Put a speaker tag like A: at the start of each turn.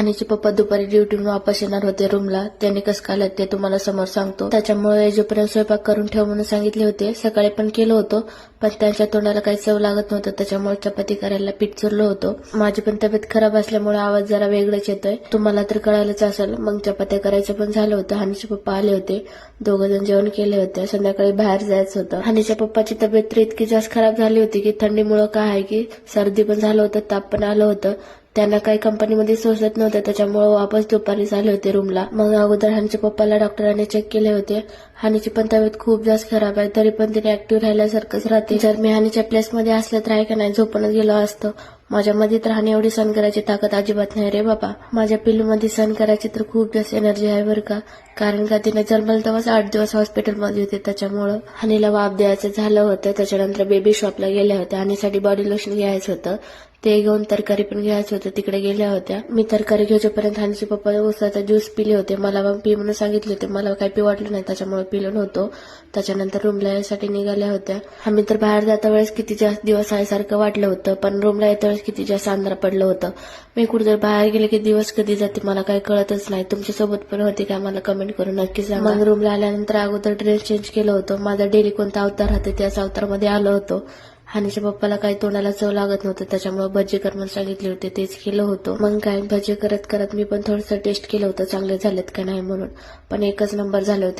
A: हनीचे पप्पा दुपारी ड्युटीहून वापस येणार होते रूमला त्यांनी कसं काय ते तुम्हाला समोर सांगतो. त्याच्यामुळे जोपर्यंत स्वयंपाक करून ठेव म्हणून सांगितले होते सकाळी पण केलं होतं पण त्यांच्या तोंडाला काही चव लागत नव्हतं. त्याच्यामुळे चपाती करायला पीठ चुरलं होतं. माझी पण तब्येत खराब असल्यामुळे आवाज जरा वेगळाच येतोय. तुम्हाला तर कळायलाच असेल मग चपात्या करायचं पण झालं होतं. हनीचे पप्पा आले होते. दोघं जण जेवण केले होते. संध्याकाळी बाहेर जायचं होतं. हनीच्या पप्पाची तब्येत तर इतकी जास्त खराब झाली होती की थंडीमुळे काय आहे की सर्दी पण झालं होतं ताप पण आलं होतं. त्यांना काही कंपनीमध्ये सोसत नव्हतं त्याच्यामुळे वापस दुपारीच आले होते रूमला मग अगोदर हानीच्या पप्पाला डॉक्टरांनी चेक केले होते. हानीची पण तब्येत खूप जास्त खराब आहे तरी पण तिने ऍक्टिव्ह राहिल्यासारखंच राहते. जर मी हानीच्या प्लेसमध्ये असलं तर आहे का नाही झोपूनच गेलो असतं. माझ्यामध्ये तर हानी एवढी सहन करायची ताकद अजिबात नाही रे बाबा. माझ्या पिल्लूमध्ये सहन करायची तर खूप जास्त एनर्जी आहे बरं का. कारण का तिने जन्मल तेव्हाच आठ दिवस हॉस्पिटलमध्ये होते. त्याच्यामुळं हानीला वाप द्यायचं झालं होतं. त्याच्यानंतर बेबी शॉपला गेल्या होत्या. हानीसाठी बॉडी लोशन घ्यायचं होतं. ते घेऊन तरकारी पण घ्यायचं होतं. तिकडे गेल्या होत्या. मी तरकारी घ्यायच्यापर्यंत हानीचे पप्पा उसाचा ज्यूस पिले होते. मला पण पी म्हणून सांगितले होते. मला काही पी वाटलं नाही. त्याच्यामुळे पिलो नव्हतो. त्याच्यानंतर रूमला यासाठी निघाल्या होत्या. आम्ही तर बाहेर जाता वेळेस किती जास्त दिवस आहे वाटलं होतं. पण रूमला येत्या वेळेस किती जास्त अंधार पडलं होतं. मी कुठे बाहेर गेले की दिवस कधी जाते मला काही कळतच नाही. तुमच्यासोबत पण होते काय मला कमेंट करून नक्की सांगा. मग रूमला आल्यानंतर अगोदर ड्रेस चेंज केलं होतं. माझा डेली कोणता अवतार राहते त्याच अवतारमध्ये आलो होतो. हानीच्या पप्पाला काही तोंडाला चव लागत नव्हतं. त्याच्यामुळे भजी कर म्हणून सांगितले होते तेच केलं होतं. मग काय? भजी करत करत मी पण थोडंसं टेस्ट केलं होतं. चांगले झालेत का नाही म्हणून. पण एकच नंबर झाले होते.